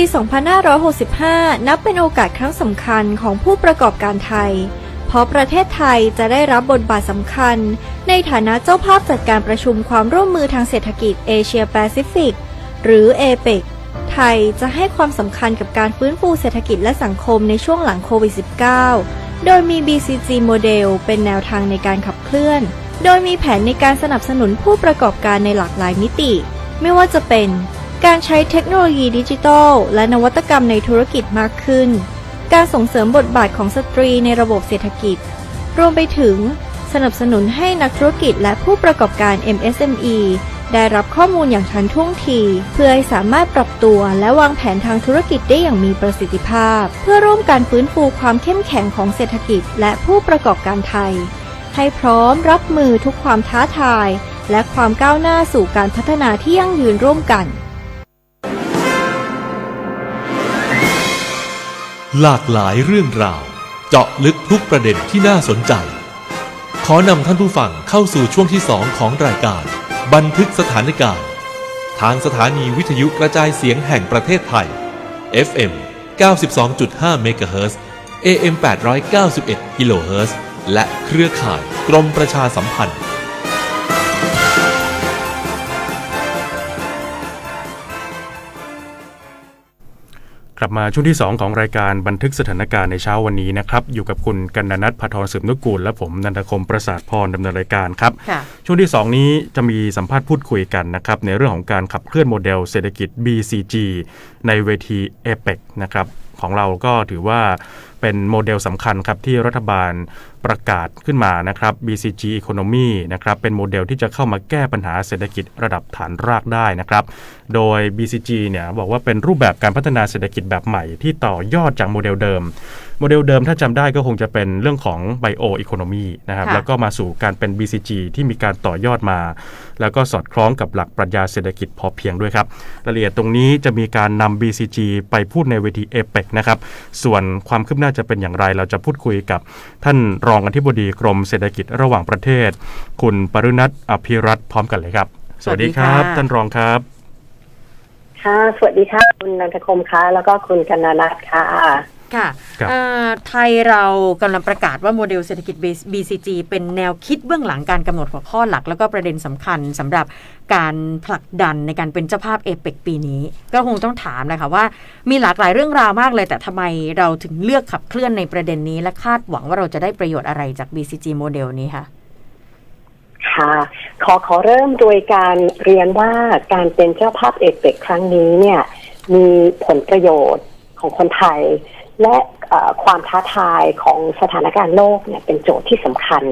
ปี 2565 นับเป็นโอกาสครั้งสำคัญของผู้ประกอบการไทย เพราะประเทศไทยจะได้รับบทบาทสำคัญ ในฐานะเจ้าภาพจัดการประชุมความร่วมมือทางเศรษฐกิจเอเชียแปซิฟิก หรือเอเปกไทยจะให้ความสำคัญกับการฟื้นฟูเศรษฐกิจและสังคมในช่วงหลังโควิด -19 โดยมี BCG โมเดลเป็นแนวทางในการขับเคลื่อน โดยมีแผนในการสนับสนุนผู้ประกอบการในหลากหลายมิติ ไม่ว่าจะเป็น การใช้เทคโนโลยีดิจิทัล และนวัตกรรมในธุรกิจมากขึ้น การส่งเสริมบทบาทของสตรีในระบบเศรษฐกิจ รวมไปถึง สนับสนุนให้นักธุรกิจและผู้ประกอบการ MSME ได้รับข้อมูลอย่างทันท่วงที เพื่อให้สามารถปรับตัวและวางแผนทางธุรกิจได้อย่างมีประสิทธิภาพ เพื่อร่วมการฟื้นฟูความเข้มแข็งของเศรษฐกิจ และผู้ประกอบการไทย ให้พร้อมรับมือทุกความท้าทาย และความก้าวหน้าสู่การพัฒนาที่ยั่งยืนร่วมกัน หลากหลายเรื่องราว เจาะลึกทุกประเด็นที่น่าสนใจ ขอนำท่านผู้ฟังเข้าสู่ช่วงที่2ของรายการ บันทึกสถานการณ์ ทางสถานีวิทยุกระจายเสียงแห่งประเทศไทย FM 92.5เมกะเฮิรตซ์ AM 891กิโลเฮิรตซ์และเครือข่ายกรมประชาสัมพันธ์ กลับมาช่วงที่ 2 ของรายการบันทึกสถานการณ์ในเช้าวันนี้นะครับ อยู่กับคุณกันนัทพทรสืบนุกูล และผมนันทคมประสาทพรดำเนินรายการครับค่ะช่วงที่ 2 นี้จะมีสัมภาษณ์พูดคุยกันนะครับ ในเรื่องของการขับเคลื่อนโมเดลเศรษฐกิจ BCG ในเวที APEC นะครับ ของเราก็ถือว่าเป็นโมเดลสำคัญครับที่รัฐบาลประกาศขึ้นมานะครับ BCG Economy นะครับเป็นโมเดลที่จะเข้ามาแก้ปัญหาเศรษฐกิจระดับฐานรากได้นะครับ โดย BCG เนี่ยบอกว่าเป็นรูปแบบการพัฒนาเศรษฐกิจแบบใหม่ที่ต่อยอดจากโมเดลเดิม โมเดลเดิมถ้าจำได้ก็คงจะเป็นเรื่องของ Bio Economy นะครับค่ะแล้วก็มาสู่การเป็น BCG ที่มีการต่อยอดมา แล้วก็สอดคล้องกับหลักปรัชญาเศรษฐกิจพอเพียงด้วยครับรายละเอียดตรงนี้จะมีการนำ BCG ไปพูดในเวที APEC นะครับส่วนความคืบหน้าจะเป็นอย่างไร เราจะพูดคุยกับท่านรองอธิบดีกรมเศรษฐกิจระหว่างประเทศ คุณปรุณัทอภิรัตน์พร้อมกันเลยครับ สวัสดีครับสวัสดีค่ะท่านรองครับค่ะ สวัสดีค่ะ คุณนันทคมค่ะ แล้วก็คุณกนานัทค่ะ ค่ะครับเอ่อไทยเรากำลังประกาศว่าโมเดลเศรษฐกิจ BCG เป็นแนวคิดเบื้องหลังการกำหนดหัวข้อหลัก แล้วก็ประเด็นสำคัญสำหรับการผลักดันในการเป็นเจ้าภาพเอเปกปีนี้ ก็คงต้องถามเลยค่ะว่ามีหลากหลายเรื่องราวมากเลย แต่ทำไมเราถึงเลือกขับเคลื่อนในประเด็นนี้ และคาดหวังว่าเราจะได้ประโยชน์อะไรจาก BCG โมเดลนี้คะค่ะขอขอเริ่มโดยการเรียนว่าการเป็นเจ้าภาพเอเปกครั้งนี้เนี่ยมีผลประโยชน์ของคนไทย และเอ่อความท้าทายของสถานการณ์โลกเนี่ยเป็นโจทย์ที่สำคัญ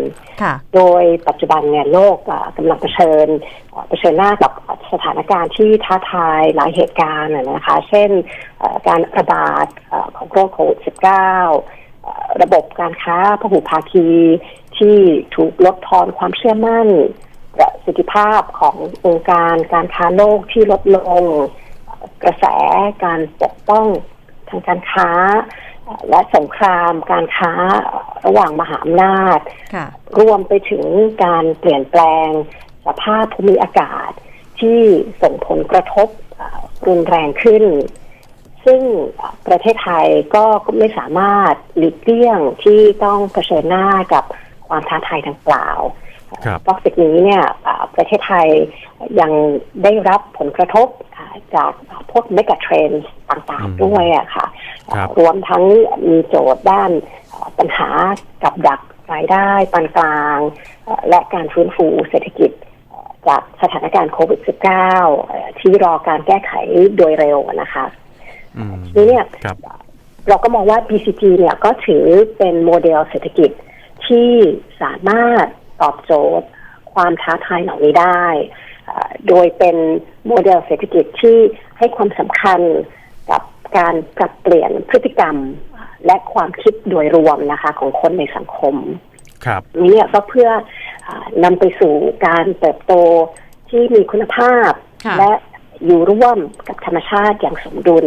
ค่ะโดยปัจจุบันเนี่ยโลกอะกำลังเผชิญเอ่อเผชิญหน้ากับสถานการณ์ที่ท้าทายหลายเหตุการณ์น่ะนะคะ เช่นเอ่อการระบาดเอ่อของโรคโควิด -19 เอ่อระบบการค้าพหุภาคีที่ถูกลดทอนความเชื่อมั่นประสิทธิภาพขององค์การการค้าโลกที่ลดลงเอ่อกระแสการปกป้องทางการค้าเอ่อและสงครามการค้าระหว่างมหาอำนาจค่ะรวมไปถึงการเปลี่ยนแปลงสภาพภูมิอากาศที่ส่งผลกระทบเอ่อรุนแรงขึ้น ซึ่งเอ่อประเทศไทยก็ไม่สามารถหลีกเลี่ยงที่ต้องเผชิญหน้ากับความท้าทายดังกล่าวครับนอกจากนี้เนี่ยเอ่อประเทศไทยยังได้รับผลกระทบอ่า จากพวกเมกะเทรนด์ต่างอืมๆด้วยอะค่ะครับรวมทั้งมีโจทย์ด้านเอ่อปัญหากับดักรายได้ปานกลางเอ่อและการฟื้นฟูเศรษฐกิจเอ่อจากสถานการณ์โควิด -19 เอ่อที่รอการแก้ไขโดยเร็วนะคะอืมทีนี้เนี่ยครับเราก็มองว่า BCG เนี่ยก็ถือเป็นโมเดลเศรษฐกิจที่สามารถตอบโจทย์ความท้าทายเหล่านี้ได้เอ่อ โดยเป็นโมเดลเศรษฐกิจที่ให้ความสำคัญกับการปรับเปลี่ยนพฤติกรรมและความคิดโดยรวมนะคะของคนในสังคม ครับนี้เนี่ยก็เพื่ออานำไปสู่การเติบโตที่มีคุณภาพค่ะและอยู่ร่วมกับธรรมชาติอย่างสมดุล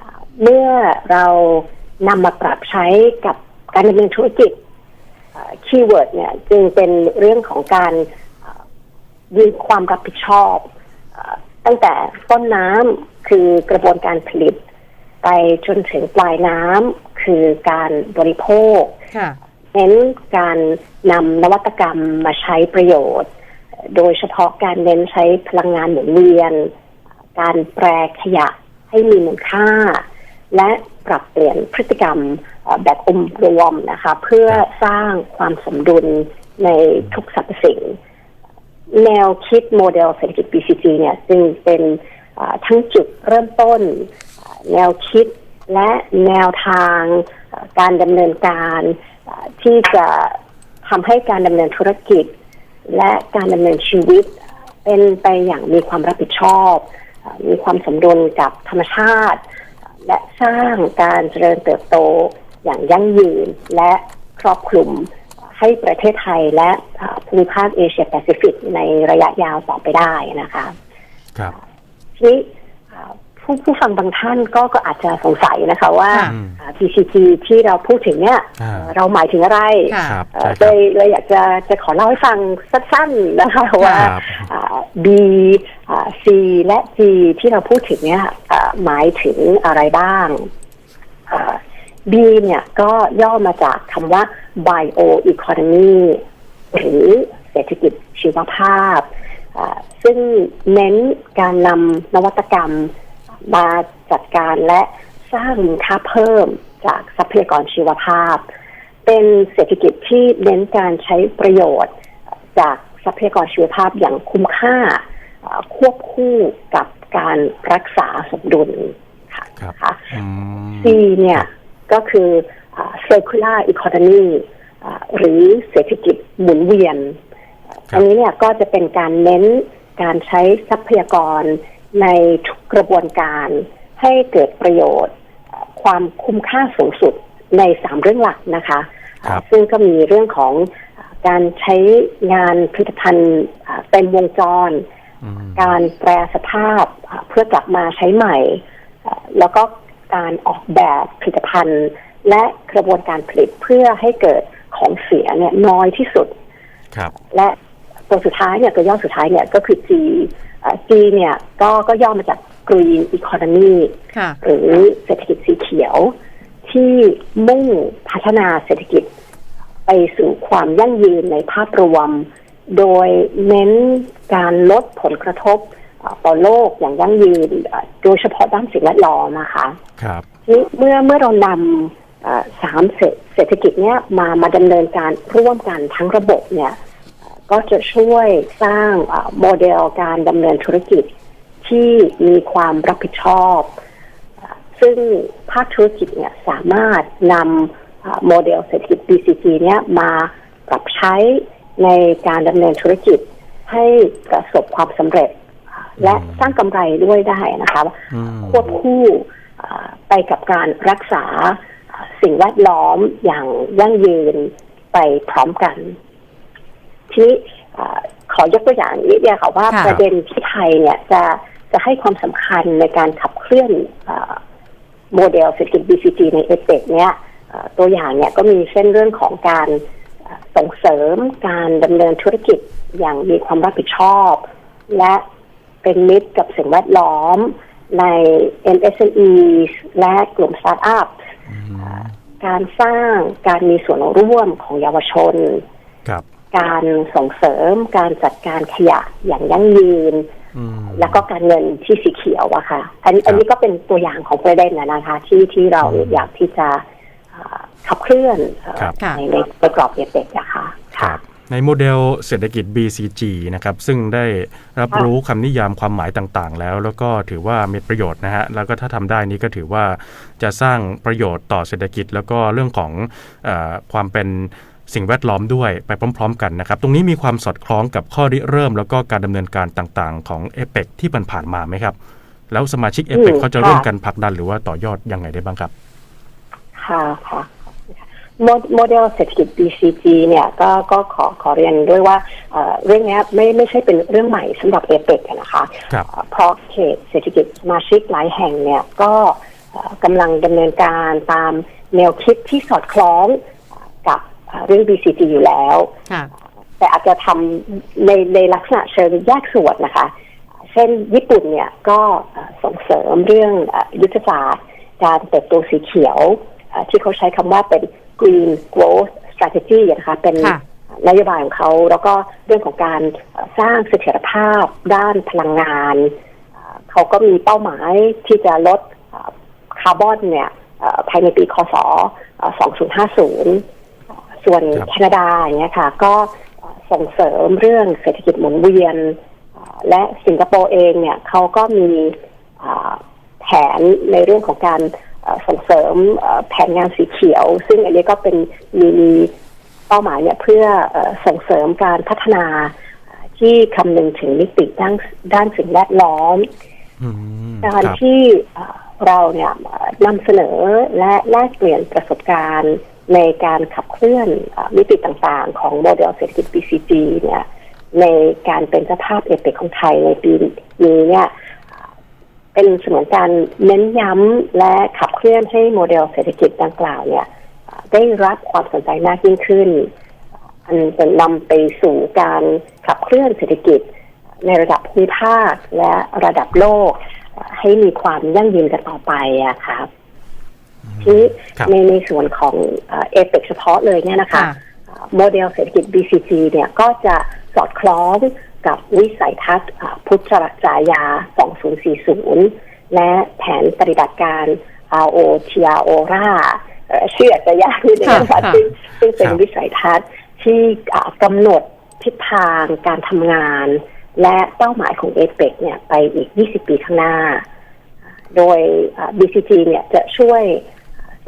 อ่าเมื่อเรานำมาปรับใช้กับการดำเนินธุรกิจคีย์เวิร์ดเนี่ยจึงเป็นเรื่องของการ อ่ายืนความรับผิดชอบอ่าตั้งแต่ต้นน้ำคือกระบวนการผลิต ไปจนถึงปลายน้ำคือการบริโภคค่ะเน้นการนำนวัตกรรมมาใช้ประโยชน์ โดยเฉพาะการเน้นใช้พลังงานหมุนเวียน การแปรขยะให้มีมูลค่า และปรับเปลี่ยนพฤติกรรมเอ่อแบบองค์รวมนะคะ เพื่อสร้างความสมดุลในทุกสรรพสิ่ง แนวคิดโมเดลเศรษฐกิจ BCG เนี่ยจึงเป็นทั้งจุดเริ่มต้น แนวคิดและแนวทางการดำเนินการที่จะทำให้การดำเนินธุรกิจ และการดำเนินชีวิต เป็นไปอย่างมีความรับผิดชอบ มีความสมดุลกับธรรมชาติ และสร้างการเจริญเติบโตอย่างยั่งยืนและครอบคลุม ให้ประเทศไทยและอ่าภูมิภาคเอเชียแปซิฟิกในระยะยาวต่อไปได้นะคะ ครับทีนี้อ่าผู้ผู้ฟังบางท่านก็ก็อาจจะสงสัยนะคะว่าค่ะอ่า PCG ที่เราพูดถึงเนี่ยอ่าเอ่อเราหมายถึงอะไรค่ะครับเอ่อใช่เลครับยเลยอยากจะจะขอเล่าให้ฟังสั้นๆนะคะว่าครับอ่า B อ่า C และ G ที่เราพูดถึงเนี่ยอ่าหมายถึงอะไรบ้างอ่า B เนี่ยก็ย่อมาจากคำว่า bio economy หรือเศรษฐกิจชีวภาพอ่าซึ่งเน้นการนำนวัตกรรมมาจัดการและสร้างมูลค่าเพิ่มจากทรัพยากรชีวภาพ เป็นเศรษฐกิจที่เน้นการใช้ประโยชน์จากทรัพยากรชีวภาพอย่างคุ้มค่าเอ่อควบคู่กับการรักษาสมดุลค่ะครับนะคะอืม C เนี่ย ก็คืออ่า circular economy อ่าหรือเศรษฐกิจหมุนเวียนครับอันนี้เนี่ยก็จะเป็นการเน้นการใช้ทรัพยากรในทุกกระบวนการให้เกิดประโยชน์อ่าความคุ้มค่าสูงสุดในสามเรื่องหลักนะคะครับซึ่งก็มีเรื่องของอ่าการใช้งานผลิตภัณฑ์อ่าเต็มวงจรอืมการแปรสภาพอ่าเพื่อกลับมาใช้ใหม่อ่าแล้วก็ การออกแบบผลิตภัณฑ์ และกระบวนการผลิตเพื่อให้เกิดของเสียเนี่ยน้อยที่สุดครับและตัวสุดท้ายเนี่ยตัวย่อสุดท้ายเนี่ยก็คือ G อ่า G เนี่ยก็ก็ย่อมาจาก Green Economy ค่ะหรือเศรษฐกิจสีเขียว ที่มุ่งพัฒนาเศรษฐกิจ ไปสู่ความยั่งยืนในภาพรวม โดยเน้นการลดผลกระทบเอ่อ ต่อโลกอย่างยั่งยืนเอ่อโดยเฉพาะด้านสิ่งแวดล้อมนะคะครับทีนี้เมื่อเมื่อเรานำเอ่อสามเศรษเศรษฐกิจเนี้ยมามาดำเนินการร่วมกันทั้งระบบเนี่ยเอ่อก็จะช่วยสร้างเอ่อโมเดลการดำเนินธุรกิจที่มีความรับผิดชอบเอ่อซึ่งภาคธุรกิจเนี่ยสามารถนำเอ่อโมเดลเศรษฐกิจ BCG เนี่ยมาปรับใช้ในการดำเนินธุรกิจให้ประสบความสำเร็จ และสร้างกำไรด้วยได้นะคะอืมควบคู่อ่าไปกับการรักษาอ่าสิ่งแวดล้อมอย่างยั่งยืนไปพร้อมกัน ทีนี้อ่าขอยกตัวอย่างนิดเดียวค่ะว่าค่ะประเด็นที่ไทยเนี่ยจะจะให้ความสำคัญในการขับเคลื่อนอ่าโมเดลเศรษฐกิจ BCG ในเอเปกเนี่ยอ่าตัวอย่างเนี่ยก็มีเช่นเรื่องของการอ่าส่งเสริมการดำเนินธุรกิจอย่างมีความรับผิดชอบ และ เป็นมิตรกับสิ่งแวดล้อมใน MSME และกลุ่มสตาร์ทอัพการสร้างการมีส่วนร่วมของเยาวชนครับการส่งเสริมการจัดการขยะอย่างยั่งยืนอืมแล้วก็การเงินที่สีเขียวอะค่ะ อันอันนี้ก็เป็นตัวอย่างของประเด็นนะนะคะที่ที่เราอืมอยากที่จะอ่าขับเคลื่อนเอ่อครับค่ะในในในกรอบเอเปกอะค่ะครับ ในโมเดลเศรษฐกิจ BCG นะครับซึ่งได้รับรู้คำนิยามความหมายต่างๆ แล้ว แล้วก็ถือว่ามีประโยชน์นะฮะแล้วก็ถ้าทำได้นี้ก็ถือว่าจะสร้างประโยชน์ต่อเศรษฐกิจ แล้วก็เรื่องของเออความเป็นสิ่งแวดล้อมด้วยไปพร้อม ๆ กันนะครับ ตรงนี้มีความสอดคล้องกับข้อริเริ่ม แล้วก็การดำเนินการต่างๆ ของเอเปกที่ผ่านๆมาไหมครับ แล้วสมาชิกเอเปกอืมเขาจะค่ะร่วมกันผลักดันหรือว่าต่อยอดยังไงได้บ้างครับ ค่ะค่ะ โมโมเดลเศรษฐกิจ BCG เนี่ยก็ก็ขอขอเรียนด้วยว่าเอ่อเรื่องเนี้ยไม่ไม่ใช่เป็นเรื่องใหม่สำหรับเอเปกนะคะครับเอ่อเพราะเขตเศรษฐกิจสมาชิกหลายแห่งเนี่ยก็เอ่อกำลังดำเนินการตามแนวคิดที่สอดคล้องกับเอ่อเรื่อง BCG อยู่แล้วค่ะแต่อาจจะทำในในลักษณะเชิงแยกส่วนนะคะ เช่นญี่ปุ่นเนี่ยก็เอ่อส่งเสริมเรื่องเออยุทธศาสตร์ การเติบโตสีเขียวเอ่อที่เขาใช้คำว่าเป็น green growth strategy นะคะเป็นค่ะนโยบายของเขาแล้วก็เรื่องของการเอ่อสร้างเสถียรภาพด้านพลังงานเอ่อเขาก็มีเป้าหมายที่จะลดเอ่อคาร์บอนเนี่ยเอ่อภายในปีคศเอ่อ2050 ส่วนครับแคนาดาอย่างเงี้ยค่ะ ก็เอ่อส่งเสริมเรื่องเศรษฐกิจหมุนเวียนเอ่อและสิงคโปร์เองเนี่ยเขาก็มีเอ่อแผนในเรื่องของการเอ่อ ส่งเสริมเอ่อแผนงานสีเขียว ซึ่งอันนี้ก็เป็นมีมีเป้าหมายเนี่ยเพื่อเอ่อส่งเสริมการพัฒนาเอ่อที่คำนึงถึงมิติด้านด้านสิ่งแวดล้อมอืมการครับที่เอ่อเราเนี่ยเอ่อนำเสนอและแลกเปลี่ยนประสบการณ์ในการขับเคลื่อนเอ่อมิติต่างๆ ของโมเดลเศรษฐกิจ BCG เนี่ยในการเป็นเจ้าภาพเอเปกของไทยในปีนี้เนี่ยเอ่อเป็นเสมือนการเน้นย้ำและขับ เคลื่อนให้โมเดลเศรษฐกิจดังกล่าวเนี่ยเอ่อได้รับความสนใจมากยิ่งขึ้น อันเป็นนำไปสู่การขับเคลื่อนเศรษฐกิจในระดับภูมิภาคและระดับโลก ให้มีความยั่งยืนกันต่อไปอะครับทีนี้ครับในในส่วนของเอเปกเฉพาะเลยเนี่ยนะคะค่ะเอ่อโมเดลเศรษฐกิจ BCG เนี่ยก็จะสอดคล้องกับวิสัยทัศน์อ่าพุทธรักษายา 2040 และแผนปฏิบัติการ RO TRO RA เอ่อชื่ออาจจะยากนิดนึงนะคะค่ะซึ่งซึ่งเป็นครับวิสัยทัศน์ที่อ่ากำหนดทิศทางการทำงาน และเป้าหมายของเอเปกเนี่ยไปอีก 20 ปีข้างหน้า โดยอ่า BCG เนี่ยจะช่วย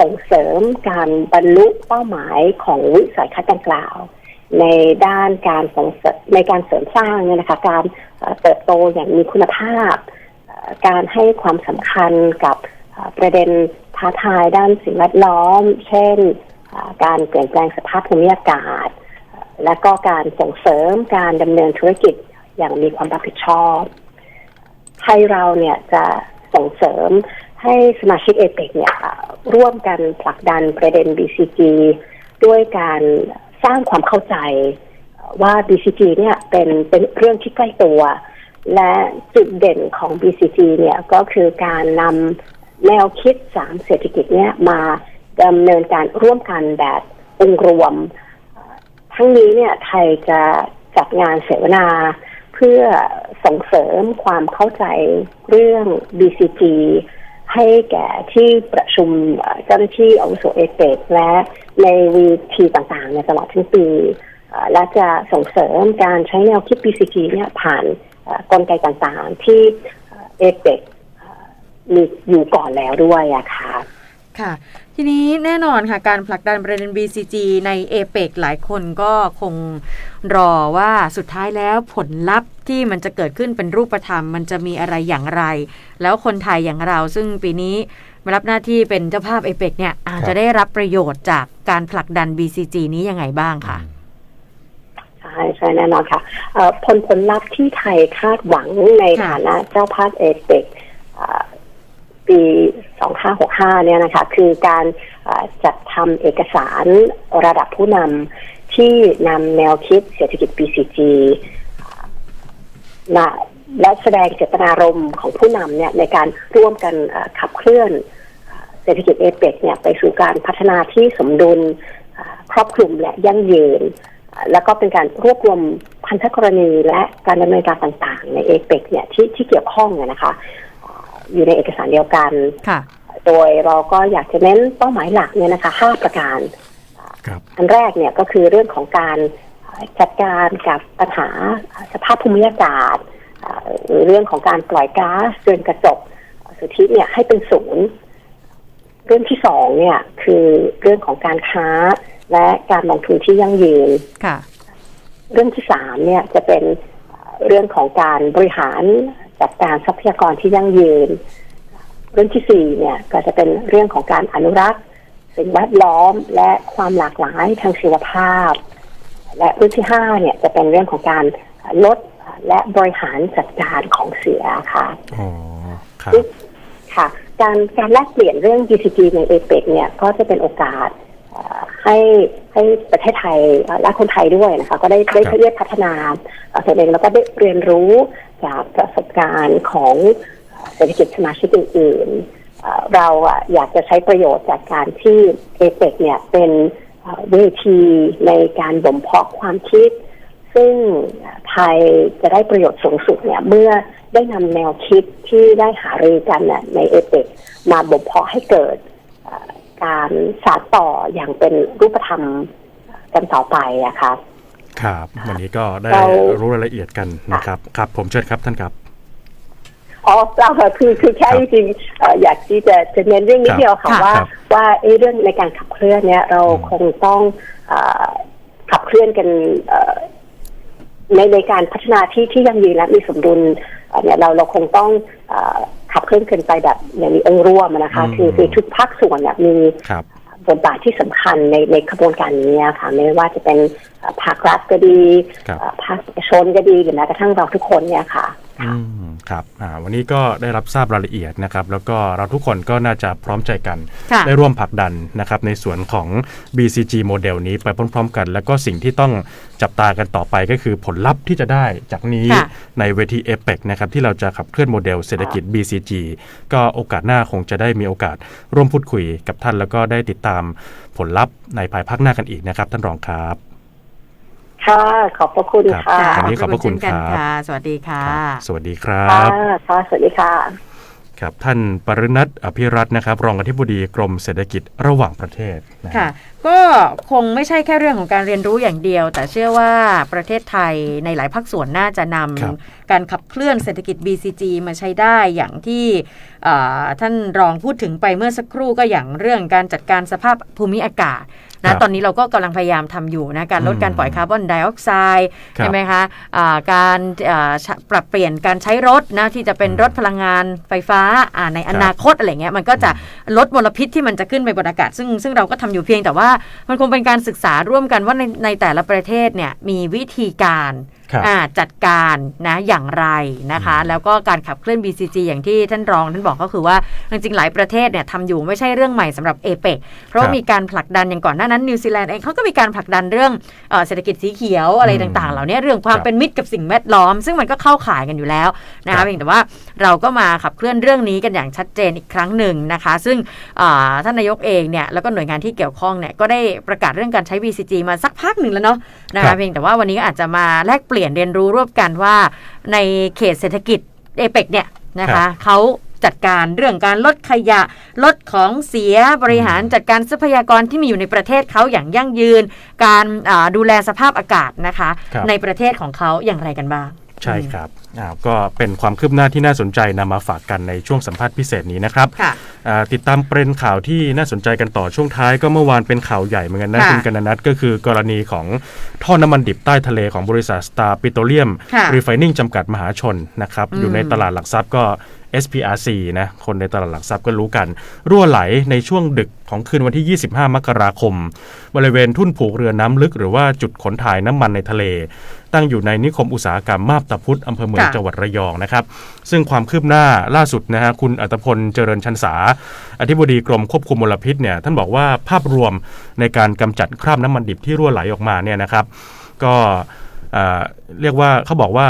ส่งเสริมการบรรลุเป้าหมายของวิสัยทัศน์ดังกล่าว ในด้านการส่งเสริมในการเสริมสร้างเนี่ยนะคะการเอ่อเติบโตอย่างมีคุณภาพเอ่อการให้ความสำคัญกับเอ่อ ประเด็นท้าทายด้านสิ่งแวดล้อม เช่น การเปลี่ยนแปลงสภาพภูมิอากาศ และก็การส่งเสริมการดำเนินธุรกิจอย่างมีความรับผิดชอบไทยเราเนี่ยจะส่งเสริมให้สมาชิกเอเปกเนี่ยร่วมกันผลักดันประเด็น BCG ด้วยการสร้างความเข้าใจว่า BCG เนี่ยเป็นเป็นเรื่องที่ใกล้ตัว และจุดเด่นของ BCG เนี่ยก็คือการนำ แนวคิดสามเศรษฐกิจเนี่ยมาดำเนินการร่วมกันแบบองค์รวม ทั้งนี้เนี่ยไทยจะจัดงานเสวนา เพื่อส่งเสริมความเข้าใจเรื่อง BCG ให้แก่ที่ประชุมเจ้าหน้าที่อาวุโสเอเปกและในวีทีต่างๆ ในตลอดทั้งปี และจะส่งเสริมการใช้แนวคิด BCG เนี่ยผ่านเอ่อกลไกต่างๆ ที่เอเปก มีอยู่ก่อนแล้วด้วยอะค่ะค่ะ ทีนี้แน่นอนค่ะ การผลักดันประเด็น BCG ในเอเปกหลายคนก็คงรอว่าสุดท้ายแล้วผลลัพธ์ที่มันจะเกิดขึ้นเป็นรูปธรรม มันจะมีอะไรอย่างไร แล้วคนไทยอย่างเราซึ่งปีนี้มารับหน้าที่เป็นเจ้าภาพเอเปกเนี่ยอาจจะได้รับประโยชน์จากการผลักดัน BCG นี้ยังไงบ้างคะใช่ใช่แน่นอนค่ะเอ่อผลผลลัพธ์ที่ไทยคาดหวังในค่ะฐานะเจ้าภาพเอเปก ปี 2565 เนี่ยนะคะ คือการจัดทำเอกสารระดับผู้นำที่นำแนวคิดเศรษฐกิจ BCG มาและแสดงเจตนารมณ์ของผู้นำเนี่ยในการร่วมกันขับเคลื่อนเศรษฐกิจเอเปกเนี่ยไปสู่การพัฒนาที่สมดุลครอบคลุมและยั่งยืน แล้วก็เป็นการรวบรวมพันธกรณีและการดำเนินการต่างๆ ในเอเปกเนี่ยที่ที่เกี่ยวข้องนนะคะ อ่ออยู่ในเอกสารเดียวกัน ค่ะ โดยเราก็อยากจะเน้นเป้าหมายหลักเนี่ยนะคะห้าประการ ครับ อันแรกเนี่ยก็คือเรื่องของการเอ่อจัดการกับปัญหาสภาพภูมิอากาศเอ่อหรือเรื่องของการปล่อยก๊าซเรือนกระจกสุทธิเนี่ยให้เป็นศูนย์เรื่องที่สองเนี่ยคือเรื่องของการค้าและการลงทุนที่ยั่งยืนค่ะ เรื่องที่สามเนี่ยจะเป็นเอ่อเรื่องของการบริหาร จัดการทรัพยากรที่ยั่งยืน เรื่องที่สี่เนี่ยก็จะเป็นเรื่องของการอนุรักษ์สิ่งแวดล้อมและความหลากหลายทางชีวภาพ และเรื่องที่ห้าเนี่ยจะเป็นเรื่องของการลดและบริหารจัดการของเสียค่ะอ๋อครับค่ะ การการแลกเปลี่ยนเรื่อง GCG ในเอเปกเนี่ยก็จะเป็นโอกาสเอ่อให้ให้ประเทศไทยเอ่อและคนไทยด้วยนะคะ ก็ได้ได้ครับได้พัฒนาเอ่อตัวเองแล้วก็ได้เรียนรู้ จากประสบการณ์ของเศรษฐกิจสมาชิกอื่นๆ เราอยากจะใช้ประโยชน์จากการที่เอเปกเนี่ยเป็นเวทีในการบ่มเพาะความคิด ซึ่งไทยจะได้ประโยชน์สูงสุดเนี่ยเมื่อได้นำแนวคิดที่ได้หารือกันนในเอเปกมาบ่มเพาะให้เกิดการสานต่ออย่างเป็นรูปธรรมกันต่อไปอะค่ะ ครับ วันนี้ก็ได้เรารู้รายละเอียดกันนะครับ ครับ ผมเชิญครับท่านครับอ๋อเปล่าค่ะคือคือแค่ครับจริงๆเอ่ออยากที่จะจะเน้นเรื่องนี้ครับเดียวค่ะค่ะว่าครับว่าเอ้เรื่องในการขับเคลื่อนเนี่ยเราอืมคงต้องเอ่อขับเคลื่อนกันเอ่อในในการพัฒนาที่ที่ยั่งยืนและมีสมดุลเอ่อเนี่ยเราเราคงต้องเอ่อขับเคลื่อนกันไปแบบอย่างมีองค์ร่วมอะนะคะอืมคือคือทุกภาคส่วนเนี่ยมีครับบทบาทที่สำคัญในในขบวนการนี้ค่ะไม่ว่าจะเป็นเอ่อ ภาครัฐก็ดีครับเอ่อภาคเอกชนก็ดีหรือแม้กระทั่งเราทุกคนเนี่ยค่ะ อืมครับอ่าวันนี้ก็ได้รับทราบรายละเอียดนะครับ แล้วก็เราทุกคนก็น่าจะพร้อมใจกัน ค่ะ ได้ร่วมผลักดันนะครับในส่วนของ BCG โมเดลนี้ไปพร้อมๆกัน แล้วก็สิ่งที่ต้องจับตากันต่อไปก็คือผลลัพธ์ที่จะได้จากนี้ค่ะ ในเวที a p e c นะครับที่เราจะขับเคลื่อนโมเดลเศรษฐกิจ BCG ก็โอกาสหน้าคงจะได้มีโอกาสร่วมพูดคุยกับท่าน แล้วก็ได้ติดตามผลลัพธ์ในภายภาคหน้ากันอีกนะครับ ท่านรองครับ ค่ะ ขอบพระคุณครับค่ะวันนี้ขอบพระคุณเช่นกันครับค่ะ สวัสดีค่ะ สวัสดีครัค่ะบค่ะ สวัสดีค่ะ ครับท่านปรินัทอภิรัตน์นะครับรองอธิบดีกรมเศรษฐกิจระหว่างประเทศนะค่ะ ก็คงไม่ใช่แค่เรื่องของการเรียนรู้อย่างเดียว แต่เชื่อว่าประเทศไทยในหลายภาคส่วนน่าจะนครับำการขับเคลื่อนเศรษฐกิจ BCG มาใช้ได้อย่างที่เอ่อท่านรองพูดถึงไปเมื่อสักครู่ก็อย่างเรื่องการจัดการสภาพภูมิอากาศครั นะบตอนนี้เราก็กำลังพยายามทำอยู่นะการลดอืมการปล่อยคาร์บอนไดออกไซด์ครับใช่ไหมคะอ่าการอ่าชะปรับเปลี่ยนการใช้รถนะที่จะเป็นอืมรถพลังงานไฟฟ้าอ่าในอนาคตอะไรเงี้ยมันก็จะลดมลพิษที่มันจะขึ้นไปบนอากาศ ซึ่งซึ่งเราก็ทำอยู่เพียงแต่ว่ามันคงเป็นการศึกษาร่วมกันว่าในในแต่ละประเทศเนี่ยมีวิธีการครับอ่า จัดการนะอย่างไรนะคะ แล้วก็การขับเคลื่อน BCG อย่างที่ท่านรองท่านบอกก็คือว่าจริงๆหลายประเทศเนี่ยทำอยู่ไม่ใช่เรื่องใหม่สำหรับเอเปเพราะว่าครับมีการผลักดันอย่างก่อนหน้านั้นนิวซีแลนด์เองเขาก็มีการผลักดันเรื่องเอ่อเศรษฐกิจสีเขียวอะไรอืมต่างๆ เหล่านี้เรื่องความครับเป็นมิตรกับสิ่งแวดล้อม ซึ่งมันก็เข้าข่ายกันอยู่แล้วนะครัคะบเพียงแต่ว่าเราก็มาขับเคลื่อนเรื่องนี้กันอย่างชัดเจนอีกครั้งหนึ่งนะคะ ซึ่งอ่าท่านนายกเองเนี่ยแล้วก็หน่วยงานที่เกี่ยวข้องเนี่ยก็ได้ประกาศเรื่องการใช้ BCG มาสักพักหนึ่งแล้วเนาะนะครัคะบเพียงแต่ว่าวันนี้ก็อาจจะมาแลกเปลี่ยนเรียนรู้ร่วมกันว่าในเขตเศรษฐกิจเอเปกเนี่ยนะคะเขาจัดการเรื่องการลดขยะ ลดของเสียบริหารจัดการทรัพยากรที่มีอยู่ในประเทศเขาอย่างยั่งยืน การอ่าดูแลสภาพอากาศนะคะครับในประเทศของเขาอย่างไรกันบ้าง ใช่ครับอ้าวก็เป็นความคืบหน้าที่น่าสนใจนำมาฝากกันในช่วงสัมภาษณ์พิเศษนี้นะครับค่ะอ่าติดตามประเด็นข่าวที่น่าสนใจกันต่อช่วงท้ายก็เมื่อวานเป็นข่าวใหญ่เหมือนกันนะค่ะคุณกันนัทก็คือกรณีของท่อน้ำมันดิบใต้ทะเลของบริษัทสตาร์ปิโตรเลียมค่ะรีไฟนิ่งจำกัดมหาชนนะครับอืมอยู่ในตลาดหลักทรัพย์ก็ SPRC นะคนในตลาดหลักทรัพย์ก็รู้กัน รั่วไหลในช่วงดึกของคืนวันที่ 25 มกราคม บริเวณทุ่นผูกเรือน้ำลึก หรือว่าจุดขนถ่ายน้ำมันในทะเล ตั้งอยู่ในนิคมอุตสาหกรรมมาบตาพุธอำเภอเมืองค่ะจังหวัดระยองนะครับซึ่งความคืบหน้าล่าสุดนะฮะคุณอัตพลเจริญชันษา อธิบดีกรมควบคุมมลพิษเนี่ยท่านบอกว่าภาพรวมในการกำจัดคราบน้ำมันดิบที่รั่วไหลออกมาเนี่ยนะครับ ก็เอ่อเรียกว่าเขาบอกว่า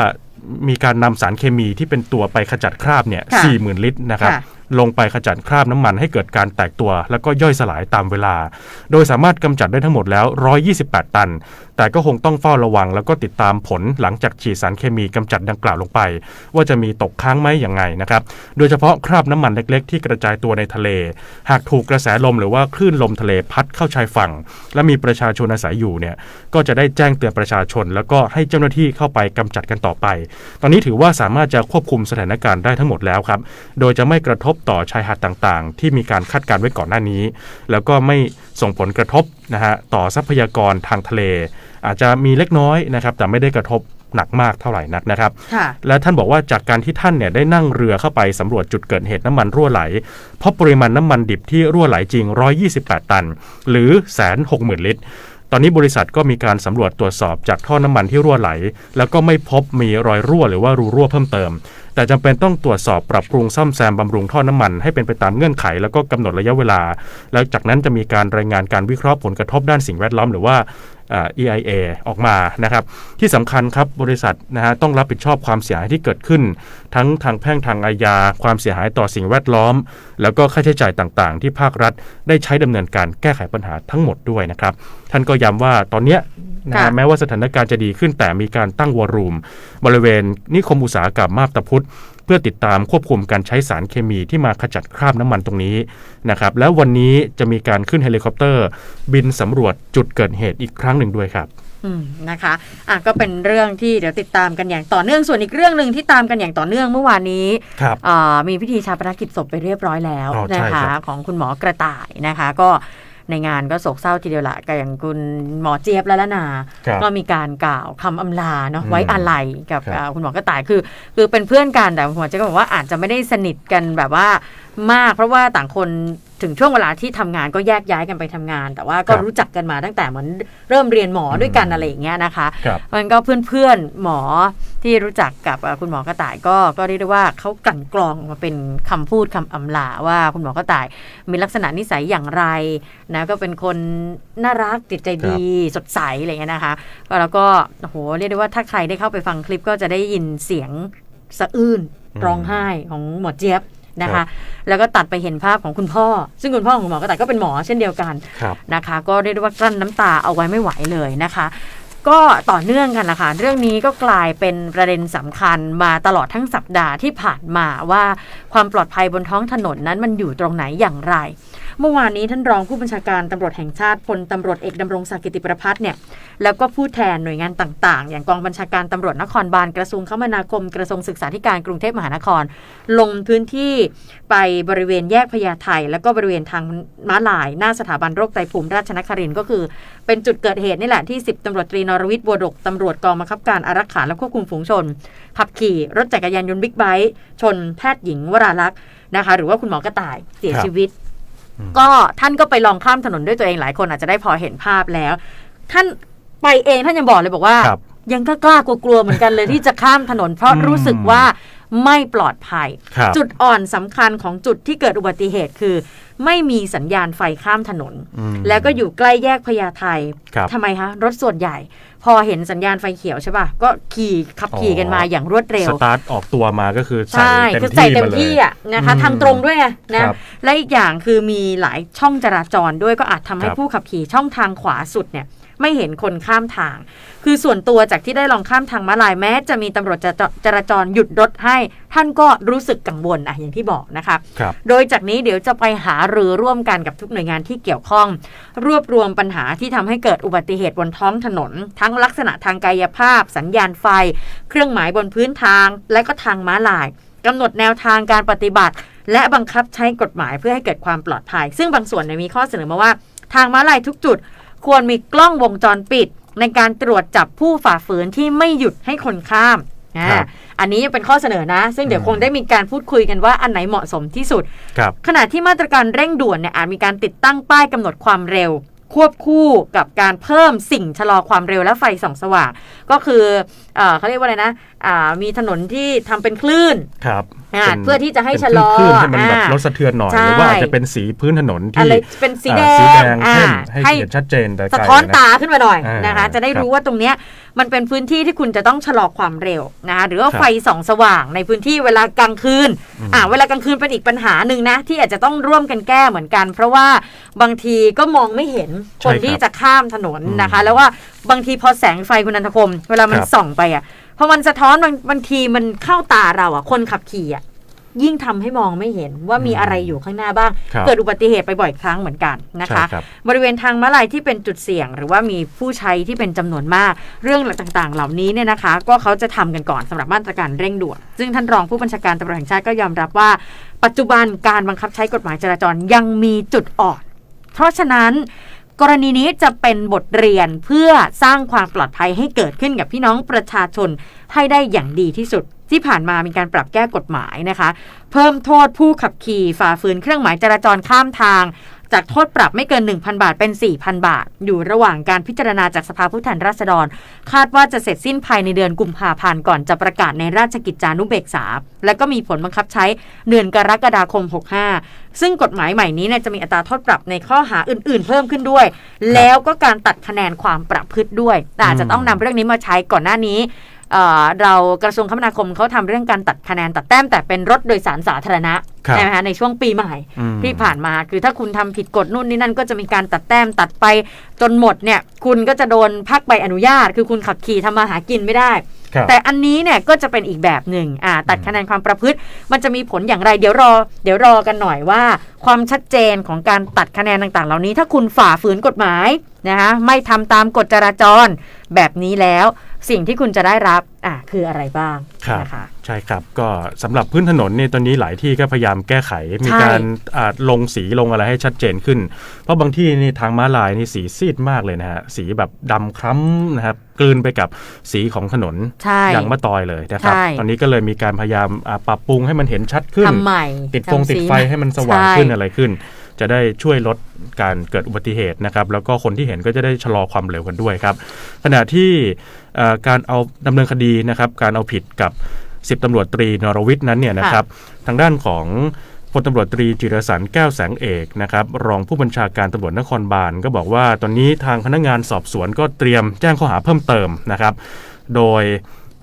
มีการนำสารเคมีที่เป็นตัวไปขจัดคราบเนี่ยค่ะสี่หมื่นลิตรนะครับค่ะลงไปขจัดคราบน้ำมันให้เกิดการแตกตัว แล้วก็ย่อยสลายตามเวลา โดยสามารถกำจัดได้ทั้งหมดแล้ว 128 ตันแต่ก็คงต้องเฝ้าระวัง แล้วก็ติดตามผลหลังจากฉีดสารเคมีกำจัดดังกล่าวลงไป ว่าจะมีตกค้างไหมอย่างไงนะครับ โดยเฉพาะคราบน้ำมันเล็กๆ ที่กระจายตัวในทะเล หากถูกกระแสลมหรือว่าคลื่นลมทะเลพัดเข้าชายฝั่ง และมีประชาชนอาศัยอยู่เนี่ยก็จะได้แจ้งเตือนประชาชน แล้วก็ให้เจ้าหน้าที่เข้าไปกำจัดกันต่อไป ตอนนี้ถือว่าสามารถจะควบคุมสถานการณ์ได้ทั้งหมดแล้วครับ โดยจะไม่กระทบต่อชายหาดต่างๆ ที่มีการคาดการณ์ไว้ก่อนหน้านี้ แล้วก็ไม่ส่งผลกระทบนะฮะต่อทรัพยากรทางทะเล อาจจะมีเล็กน้อยนะครับแต่ไม่ได้กระทบหนักมากเท่าไหร่นักนะครับค่ะและท่านบอกว่าจากการที่ท่านเนี่ยได้นั่งเรือเข้าไปสำรวจจุดเกิดเหตุน้ำมันรั่วไหลพบปริมาณน้ำมันดิบที่รั่วไหลจริง 128 ตัน หรือแสนหกหมื่นลิตร ตอนนี้บริษัทก็มีการสำรวจตรวจสอบจากท่อน้ำมันที่รั่วไหล แล้วก็ไม่พบมีรอยรั่วหรือว่ารูรั่วเพิ่มเติม แต่จำเป็นต้องตรวจสอบปรับปรุงซ่อมแซมบำรุงท่อน้ำมัน ให้เป็นไปตามเงื่อนไข แล้วก็กำหนดระยะเวลา แล้วจากนั้นจะมีการรายงานการวิเคราะห์ผลกระทบด้านสิ่งแวดล้อมหรือว่า EIA ออกมานะครับ ที่สำคัญครับบริษัทนะฮะต้องรับผิดชอบความเสียหายที่เกิดขึ้น ทั้งทางแพ่งทางอาญา ความเสียหายต่อสิ่งแวดล้อม แล้วก็ค่าใช้จ่ายต่างๆ ที่ภาครัฐได้ใช้ดำเนินการแก้ไขปัญหาทั้งหมดด้วยนะครับ ท่านก็ย้ำว่าตอนเนี้ยนะฮะค่ะแม้ว่าสถานการณ์จะดีขึ้นแต่มีการตั้งวอรูมบริเวณนิคมอุตสาหกรรมมาบตาพุธ เพื่อติดตามควบคุมการใช้สารเคมีที่มาขจัดคราบน้ำมันตรงนี้นะครับแล้ววันนี้จะมีการขึ้นเฮลิคอปเตอร์ บินสำรวจจุดเกิดเหตุอีกครั้งหนึ่งด้วยครับอืมนะคะอะก็เป็นเรื่องที่เดี๋ยวติดตามกันอย่างต่อเนื่องส่วนอีกเรื่องหนึ่งที่ตามกันอย่างต่อเนื่องเมื่อวานนี้ครับอ่ามีพิธีชาปนกิจศพไปเรียบร้อยแล้วอ๋อใช่นะคะครับของคุณหมอกระต่ายนะคะ ก็ ในงานก็โศกเศร้าทีเดียวละกับอย่างคุณหมอเจี๊ยบและละนา ครับก็มีการกล่าวคำอำลาเนาะอืมไว้อาลัยกับครับ อ่าคุณหมอกระต่ายคือ คือเป็นเพื่อนกันแต่คุณหมอเจี๊ยบก็บอกว่าอาจจะไม่ได้สนิทกันแบบว่ามาก เพราะว่าต่างคนถึงช่วงเวลาที่ทำงานก็แยกย้ายกันไปทำงาน แต่ว่าก็ครับรู้จักกันมาตั้งแต่เหมือนเริ่มเรียนหมอด้วยกันอืมอะไรอย่างเงี้ยนะคะครับมันก็เพื่อนๆหมอที่รู้จักกับเอ่อคุณหมอกระต่ายก็ก็เรียกได้ว่าเขากลั่นกรองออกมาเป็นคำพูดคำอำลาว่าคุณหมอกระต่ายมีลักษณะนิสัยอย่างไรนะก็เป็นคนน่ารักจิตใจดีสดใสอะไรเงี้ยนะคะก็แล้วก็โอ้โหเรียกได้ว่าถ้าใครได้เข้าไปฟังคลิปก็จะได้ยินเสียงสะอื้นอืมร้องไห้ของหมอเจี๊ยบ นะครัคะบแล้วก็ตัดไปเห็นภาพของคุณพ่อ ซึ่งคุณพ่อของหมอกระต่ายก็เป็นหมอเช่นเดียวกันครับนะคะ ก็เรียกได้ว่ากลั้นน้ำตาเอาไว้ไม่ไหวเลยนะคะก็ต่อเนื่องกันนะคะเรื่องนี้ก็กลายเป็นประเด็นสำคัญมาตลอดทั้งสัปดาห์ที่ผ่านมาว่าความปลอดภัยบนท้องถนนนั้นมันอยู่ตรงไหนอย่างไร เมื่อวานนี้ท่านรองผู้บัญชาการตำรวจแห่งชาติพลตำรวจเอกดำรงศักดิ์กิติประพัฒน์เนี่ยแล้วก็ผู้แทนหน่วยงานต่างๆ อย่างกองบัญชาการตำรวจนครบาลกระทรวงคมนาคม กระทรวงศึกษาธิการกรุงเทพมหานคร ลงพื้นที่ไปบริเวณแยกพญาไทแล้วก็บริเวณทางม้าลาย หน้าสถาบันโรคไตภูมิราชนครินก็คือ เป็นจุดเกิดเหตุนี่แหละที่ 10ตำรวจตรีนรวิทย์บัวดกตำรวจกองบังคับการอารักขาและควบคุมฝูงชน ขับขี่รถจักรยานยนต์บิ๊กไบค์ชนแพทย์หญิงวราลักษณ์นะคะ หรือว่าคุณหมอกระต่ายเสียชีวิต ก็ท่านก็ไปลองข้ามถนนด้วยตัวเองหลายคนอาจจะได้พอเห็นภาพแล้ว ท่านไปเองท่านยังบอกเลยบอกว่าครับยังก็กล้ากลัวๆเหมือนกันเลยที่จะข้ามถนน เพราะอืมรู้สึกว่าไม่ปลอดภัยครับจุดอ่อนสำคัญของจุดที่เกิดอุบัติเหตุคือ ไม่มีสัญญาณไฟข้ามถนนอืมแล้วก็อยู่ใกล้แยกพญาไทครับทำไมคะรถส่วนใหญ่ พอเห็นสัญญาณไฟเขียวใช่ป่ะก็ขี่ขับขี่กันมาอย่างรวดเร็ว สตาร์ทออกตัวมาก็คือใส่ใช่เต็มคือใส่ที่เต็มมาเลยที่อะนะคะอืมทางตรงด้วยไงนะครับและอีกอย่างคือมีหลายช่องจราจรด้วยก็อาจทำให้ครับผู้ขับขี่ช่องทางขวาสุดเนี่ย ไม่เห็นคนข้ามทาง คือส่วนตัวจากที่ได้ลองข้ามทางม้าลายแม้ จะมีตำรวจจราจราจรหยุดรถให้ ท่านก็รู้สึกกังวลอะอย่างที่บอกนะคะครับโดยจากนี้เดี๋ยวจะไปหารือร่วมกันกับทุกหน่วยงานที่เกี่ยวข้อง รวบรวมปัญหาที่ทำให้เกิดอุบัติเหตุบนท้องถนน ทั้งลักษณะทางกายภาพ สัญญาณไฟ เครื่องหมายบนพื้นทาง และก็ทางม้าลายกำหนดแนวทางการปฏิบัติ และบังคับใช้กฎหมายเพื่อให้เกิดความปลอดภัย ซึ่งบางส่วนเนี่ยมีข้อเสนอมาว่า ทางม้าลายทุกจุด ควรมีกล้องวงจรปิด ในการตรวจจับผู้ฝ่าฝืนที่ไม่หยุดให้คนข้ามอ่าครับอันนี้ยังเป็นข้อเสนอนะ ซึ่งเดี๋ยวอืมคงได้มีการพูดคุยกันว่าอันไหนเหมาะสมที่สุดครับขณะที่มาตรการเร่งด่วนเนี่ยอาจมีการติดตั้งป้ายกำหนดความเร็ว ควบคู่กับการเพิ่มสิ่งชะลอความเร็วและไฟส่องสว่าง ก็คือเออเขาเรียกว่าอะไรนะอ่า มีถนนที่ทำเป็นคลื่นครับอ่าป็นเพื่อที่จะให้เป็นชะลอคลื่นๆให้มันแบบอ่าลดสะเทือนหน่อยใช่หรือว่าอาจจะเป็นสีพื้นถนนที่อะไรเป็นสีแดอ่างสีแดงอ่าเข้มให้ให้เห็นชัดเจนแต่ไกลสะท้อนนะตาขึ้นมาหน่อยอ่านนะคะ จะได้ครับรู้ว่าตรงเนี้ยมันเป็นพื้นที่ที่คุณจะต้องชะลอความเร็วนะคะหรือว่าครับไฟส่องสว่างในพื้นที่เวลากลางคืนอืมอ่าเวลากลางคืนเป็นอีกปัญหาหนึ่งนะ ที่อาจจะต้องร่วมกันแก้เหมือนกัน เพราะว่าบางทีก็มองไม่เห็นคนที่จะข้ามถนนนะคะ แล้วว่าบางทีพอแสงไฟคุณนันทคม เวลามันครับส่องไปอะ พอมันสะท้อนบางบางทีมันเข้าตาเราอะคนขับขี่อะยิ่งทำให้มองไม่เห็นว่ามีอะไรอยู่ข้างหน้าบ้างครับเกิดอุบัติเหตุไปบ่อยครั้งเหมือนกันนะคะใช่ครับบริเวณทางม้าลายที่เป็นจุดเสี่ยง หรือว่ามีผู้ใช้ที่เป็นจำนวนมาก เรื่องต่างๆ เหล่านี้เนี่ยนะคะ ก็เขาจะทำกันก่อนสำหรับมาตรการเร่งด่วน ซึ่งท่านรองผู้บัญชาการตำรวจแห่งชาติก็ยอมรับว่า ปัจจุบันการบังคับใช้กฎหมายจราจรยังมีจุดอ่อนเพราะฉะนั้น กรณีนี้จะเป็นบทเรียนเพื่อสร้างความปลอดภัยให้เกิดขึ้นกับพี่น้องประชาชนให้ได้อย่างดีที่สุด ที่ผ่านมามีการปรับแก้กฎหมายนะคะ เพิ่มโทษผู้ขับขี่ฝ่าฝืนเครื่องหมายจราจรข้ามทาง จากโทษปรับไม่เกิน 1,000 บาทเป็น 4,000 บาท อยู่ระหว่างการพิจารณาจากสภาผู้แทนราษฎร คาดว่าจะเสร็จสิ้นภายในเดือนกุมภาพันธ์ก่อนจะประกาศในราชกิจจานุเบกษา และก็มีผลบังคับใช้เดือนกรกฎาคม 65 ซึ่งกฎหมายใหม่นี้เนี่ยจะมีอัตราโทษปรับในข้อหาอื่น ๆ เพิ่มขึ้นด้วย แล้วก็การตัดคะแนนความประพฤติด้วยอาจจะต้องนำเรื่องนี้มาใช้ก่อนหน้านี้เรากระทรวงคมนาคมเขาทำเรื่องการตัดคะแนนตัดแต้มแต่เป็นรถโดยสารสาธารณะ ใช่ไหมคะในช่วงปีใหม่อืมที่ผ่านมา คือถ้าคุณทำผิดกฎนู่นนี่นั่นก็จะมีการตัดแต้มตัดไปจนหมดเนี่ย คุณก็จะโดนพักใบอนุญาต คือคุณขับขี่ทำมาหากินไม่ได้ครับแต่อันนี้เนี่ยก็จะเป็นอีกแบบหนึ่งอ่าตัดคะแนนความประพฤติ มันจะมีผลอย่างไร เดี๋ยวรอ เดี๋ยวรอกันหน่อยว่า ความชัดเจนของการตัดคะแนนต่าง ๆ เหล่านี้ ถ้าคุณฝ่าฝืนกฎหมายนะคะไม่ทำตามกฎจราจรแบบนี้แล้ว สิ่งที่คุณจะได้รับอ่าคืออะไรบ้างครับนะคะใช่ครับ ก็สำหรับพื้นถนนเนี่ยตอนนี้หลายที่ก็พยายามแก้ไข มีใช่การอ่าลงสีลงอะไรให้ชัดเจนขึ้น เพราะบางที่นี่ทางม้าลายนี่สีซีดมากเลยนะฮะ สีแบบดำคล้ำนะครับกลืนไปกับสีของถนนใช่อย่างมะตอยเลยนะครับใช่ตอนนี้ก็เลยมีการพยายามอ่าปรับปรุงให้มันเห็นชัดขึ้นทำใหม่ติดฟงทำติดไฟใให้มันสว่างใช่ขึ้นอะไรขึ้น จะได้ช่วยลดการเกิดอุบัติเหตุนะครับแล้วก็คนที่เห็นก็จะได้ชะลอความเร็วกันด้วยครับขณะที่เอ่อการเอาดำเนินคดีนะครับการเอาผิดกับ10ตำรวจตรีนรวิทย์นั้นเนี่ยนะครับทางด้านของพลตำรวจตรีจิรสันแก้วแสงเอกนะครับรองผู้บัญชาการตำรวจนครบาลก็บอกว่าตอนนี้ทางพนักงานสอบสวนก็เตรียมแจ้งข้อหาเพิ่มเติมนะครับ โดย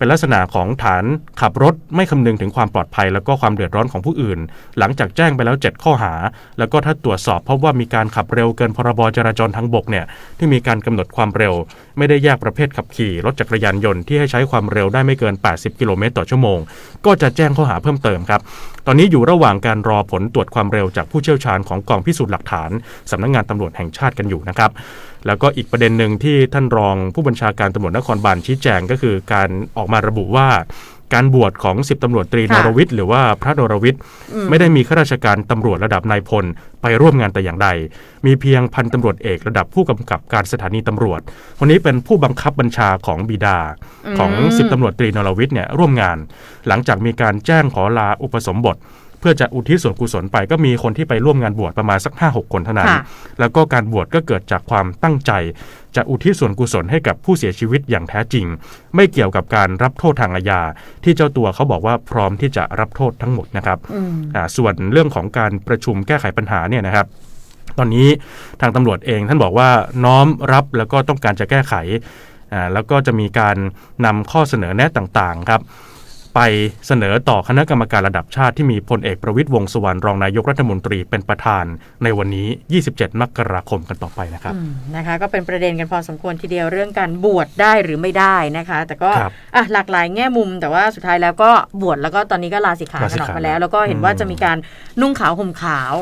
เป็นลักษณะของฐานขับรถไม่คำนึงถึงความปลอดภัย แล้วก็ความเดือดร้อนของผู้อื่น หลังจากแจ้งไปแล้ว 7 ข้อหา แล้วก็ถ้าตรวจสอบพบว่ามีการขับเร็วเกินพรบจราจรทางบกเนี่ยที่มีการกำหนดความเร็ว ไม่ได้แยกประเภทขับขี่รถจักรยานยนต์ที่ให้ใช้ความเร็วได้ไม่เกิน 80 กิโลเมตรต่อชั่วโมง ก็จะแจ้งข้อหาเพิ่มเติมครับตอนนี้อยู่ระหว่างการรอผลตรวจความเร็วจากผู้เชี่ยวชาญของกองพิสูจน์หลักฐานสำนักงานตำรวจแห่งชาติกันอยู่นะครับ แล้วก็อีกประเด็นหนึ่งที่ท่านรองผู้บัญชาการตำรวจนครบาลชี้แจงก็คือการออกมาระบุว่าการบวชของ10ตำรวจตรีนค่ะรวิทย์หรือว่าพระนรวิทย์อืมไม่ได้มีข้าราชการตำรวจระดับนายพลไปร่วมงานแต่อย่างใด มีเพียงพันตำรวจเอกระดับผู้กำกับการสถานีตำรวจคนนี้เป็นผู้บังคับบัญชาของบิดาของอืม10ตำรวจตรีนรวิทย์เนี่ยร่วมงาน หลังจากมีการแจ้งขอลาอุปสมบท เพื่อจะอุทิศส่วนกุศลไป ก็มีคนที่ไปร่วมงานบวชประมาณสัก 5-6 คนเท่านั้นค่ะแล้วก็การบวชก็เกิดจากความตั้งใจ จะอุทิศส่วนกุศลให้กับผู้เสียชีวิตอย่างแท้จริง ไม่เกี่ยวกับการรับโทษทางอาญาที่เจ้าตัวเขาบอกว่าพร้อมที่จะรับโทษทั้งหมดนะครับอืมอ่าส่วนเรื่องของการประชุมแก้ไขปัญหาเนี่ยนะครับตอนนี้ทางตำรวจเองท่านบอกว่าน้อมรับแล้วก็ต้องการจะแก้ไขอ่าแล้วก็จะมีการนำข้อเสนอแนะต่างๆครับ ไปเสนอต่อคณะกรรมการระดับชาติที่มีพลเอกประวิตยวงษ์สุวรรณรองนายกรัฐมนตรีเป็นประธาน ในวันนี้ 27 มกราคมกันต่อไปนะครับอืมนะคะ ก็เป็นประเด็นกันพอสมควรทีเดียวเรื่องการบวชได้หรือไม่ได้นะคะ แต่ก็ครับอะหลากหลายแง่มุม แต่ว่าสุดท้ายแล้วก็บวชแล้วก็ตอนนี้ก็ลาสิกขาลากัสินกอขาอกมาแล้ว แล้วก็เห็นว่าอืมจะมีการนุ่งขาวห่มขาว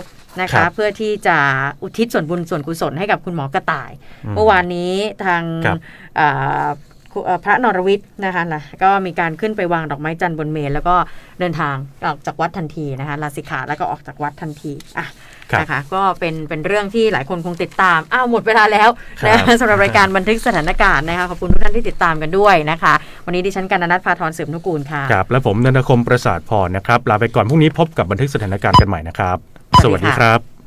นะครัคะบเพื่อที่จะอุทิศส่วนบุญส่วนกุศลให้กับคุณหมอกระต่ายอืมเมื่อวานนี้ทาง ครับอ่าคุเอ่อพระนรวิทย์นะคะนะก็มีการขึ้นไปวางดอกไม้จันทร์บนเมรุแล้วก็เดินทางออกจากวัดทันทีนะคะลาสิกขาแล้วก็ออกจากวัดทันทีอะครับนะคะก็เป็นเป็นเรื่องที่หลายคนคงติดตาม อ้าวหมดเวลาแล้วครับนะสำหรับรายการบันทึกสถานการณ์นะคะขอบคุณทุกท่านที่ติดตามกันด้วยนะคะ วันนี้ดิฉันกันนัทพาทรสืบนุกูลค่ะครับและผมนันทคมประสาทพรนะครับลาไปก่อนพรุ่งนี้พบกับบันทึกสถานการณ์กันใหม่นะครับสสวัวัสสดีดีค่ะครับ